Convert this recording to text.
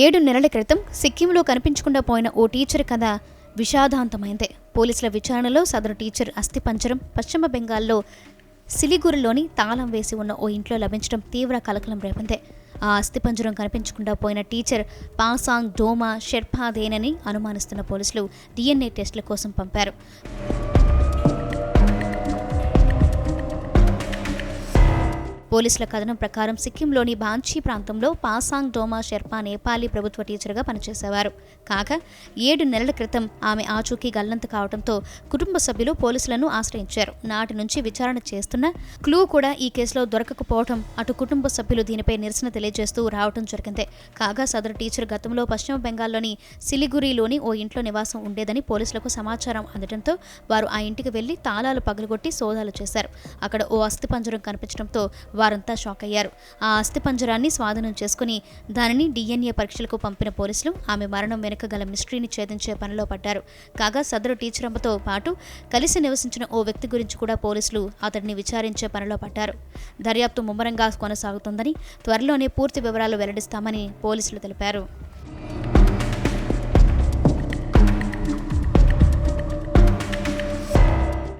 ఏడు నెలల క్రితం సిక్కింలో కనిపించకుండా పోయిన ఓ టీచర్ కథ విషాదాంతమైంది. పోలీసుల విచారణలో సదరు టీచర్ అస్థిపంజరం పశ్చిమ బెంగాల్లో సిలిగురిలోని తాళం వేసి ఉన్న ఓ ఇంట్లో లభించడం తీవ్ర కలకలం రేపింది. ఆ అస్థిపంజరం కనిపించకుండా పోయిన టీచర్ పాసాంగ్ డోమా షెర్పాదేనని అనుమానిస్తున్న పోలీసులు డిఎన్ఏ టెస్టుల కోసం పంపారు. పోలీసుల కథనం ప్రకారం సిక్కింలోని బాంచీ ప్రాంతంలో పాసాంగ్ డోమా షెర్పా నేపాలీ ప్రభుత్వ టీచర్గా పనిచేసేవారు. కాగా ఏడు నెలల క్రితం ఆమె ఆచూకీ గల్లంత కావడంతో కుటుంబ సభ్యులు పోలీసులను ఆశ్రయించారు. నాటి నుంచి విచారణ చేస్తున్న క్లూ కూడా ఈ కేసులో దొరకకపోవడం అటు కుటుంబ సభ్యులు దీనిపై నిరసన తెలియజేస్తూ రావడం జరిగింది. కాగా సదరు టీచర్ గతంలో పశ్చిమ బెంగాల్లోని సిలిగురిలోని ఓ ఇంట్లో నివాసం ఉండేదని పోలీసులకు సమాచారం అందడంతో వారు ఆ ఇంటికి వెళ్ళి తాళాలు పగలగొట్టి సోదాలు చేశారు. అక్కడ ఓ అస్థిపంజరం కనిపించడంతో వారంతా షాక్ అయ్యారు. ఆ అస్థిపంజరాన్ని స్వాధీనం చేసుకుని దానిని డిఎన్ఏ పరీక్షలకు పంపిన పోలీసులు ఆమె మరణం వెనుక గల మిస్టరీని ఛేదించే పనిలో పడ్డారు. కాగా సదరు టీచర్ అమ్మతో పాటు కలిసి నివసించిన ఓ వ్యక్తి గురించి కూడా పోలీసులు అతడిని విచారించే పనిలో పడ్డారు. దర్యాప్తు ముమ్మరంగా కొనసాగుతుందని త్వరలోనే పూర్తి వివరాలు వెల్లడిస్తామని పోలీసులు తెలిపారు.